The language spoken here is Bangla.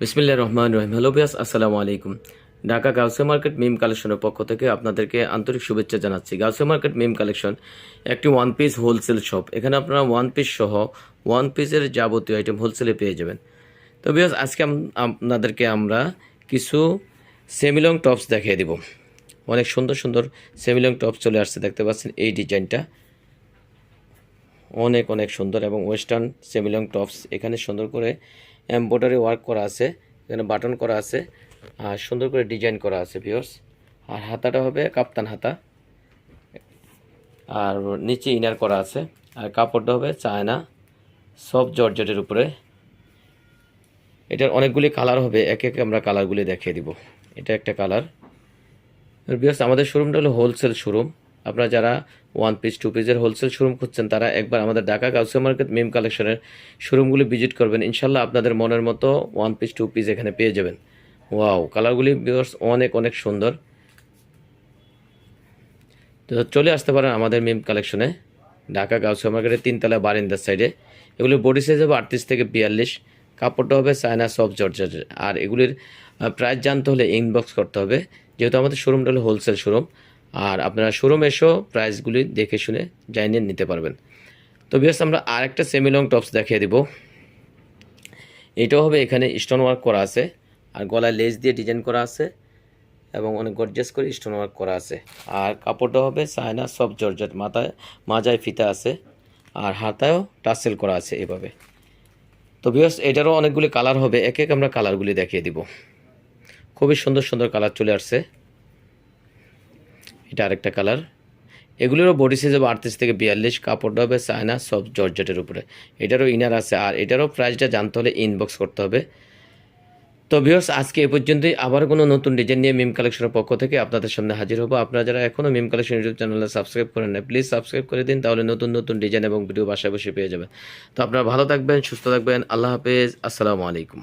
বিসমিল্লা রহমান রহিম। হ্যালো বিয়াস আসসালামু আলাইকুম। ঢাকা গাউসে মার্কেট মিম কালেকশনের পক্ষ থেকে আপনাদেরকে আন্তরিক শুভেচ্ছা জানাচ্ছি। গাউসে মার্কেট মিম কালেকশন, একটি ওয়ান পিস হোলসেল শপ এখানে আপনারা ওয়ান পিস সহ ওয়ান পিসের যাবতীয় আইটেম হোলসেলে পেয়ে যাবেন। তো বিয়াস আজকে আপনাদেরকে আমরা কিছু সেমিলং টপস দেখিয়ে দিব। অনেক সুন্দর সুন্দর সেমিলং টপস চলে আসছে, দেখতে পাচ্ছেন এই ডিজাইনটা অনেক অনেক সুন্দর এবং ওয়েস্টার্ন সেমিলং টপস এখানে সুন্দর করে এমব্রয়ডারি ওয়ার্ক করা আছে, এখানে বাটন করা আছে, আর সুন্দর করে ডিজাইন করা আছে ভিউয়ার্স। আর হাতাটা হবে কাপ্তান হাতা, আর নিচে ইনার করা আছে, আর কাপড়টা হবে চায়না, সব জর্জেটের উপরে। এটার অনেকগুলি কালার হবে, একে একে আমরা কালারগুলি দেখিয়ে দিব। এটা একটা কালার। বিকজ আমাদের শোরুমটা হলো হোলসেল শোরুম আপনারা যারা ওয়ান পিস টু পিসের হোলসেল শোরুম খুঁজছেন, তারা একবার আমাদের ঢাকা কাউসে মার্কেট মিম কালেকশনের শোরুমগুলি ভিজিট করবেন। ইনশাল্লাহ আপনাদের মনের মতো ওয়ান পিস টু পিস এখানে পেয়ে যাবেন। ওয়াও কালারগুলি বিকজ অনেক অনেক সুন্দর। তো চলে আসতে পারেন আমাদের মিম কালেকশনে ঢাকা গাউসে মার্কেটের তিনতলা বারিন্দার সাইডে এগুলির বডি সাইজ হবে আটত্রিশ থেকে বিয়াল্লিশ, কাপড়টা হবে চায়না সফট জর্জেটের আর এগুলির প্রাইস জানতে হলে ইনবক্স করতে হবে। যেহেতু আমাদের শোরুমটা হলো হোলসেল শোরুম আর আপনারা শোরুম এসেও প্রাইসগুলি দেখে শুনে জানিয়ে নিতে পারবেন। তো বিয়াস আমরা আরেকটা সেমিলং টপস দেখিয়ে দিব। এটাও হবে, এখানে স্টোন ওয়ার্ক করা আছে। আর গলায় লেস দিয়ে ডিজাইন করা আছে এবং অনেক গর্জাস করে স্টোন ওয়ার্ক করা আছে। আর কাপড়টা হবে চায়না সব জর্জেট মাথায়, মাজায় ফিতা আছে। আর হাতায়ও টাসেল করা আছে এভাবে। তো বিয়াস এটারও অনেকগুলি কালার হবে, এক এক আমরা কালারগুলি দেখিয়ে দিব। খুবই সুন্দর সুন্দর কালার চলে আসছে। এটা আরেকটা কালার এগুলোরও বডি সাইজ হবে আটত্রিশ থেকে বিয়াল্লিশ কাপড়টা হবে, চায়না সব জর্জেটের উপরে। এটারও ইনার আছে, আর এটারও প্রাইসটা জানতে হলে ইনবক্স করতে হবে। তো ভিউয়ার্স আজকে এ পর্যন্তই। আবার কোনো নতুন ডিজাইন নিয়ে মিম কালেকশনের পক্ষ থেকে আপনাদের সামনে হাজির হব। আপনারা যারা এখনও মিম কালেকশন ইউটিউব চ্যানেলে সাবস্ক্রাইব করেন না প্লিজ সাবস্ক্রাইব করে দিন, তাহলে নতুন নতুন ডিজাইন এবং ভিডিও বাসায় বসে পেয়ে যাবেন। তো আপনারা ভালো থাকবেন, সুস্থ থাকবেন। আল্লাহ হাফেজ। আসসালামু আলাইকুম।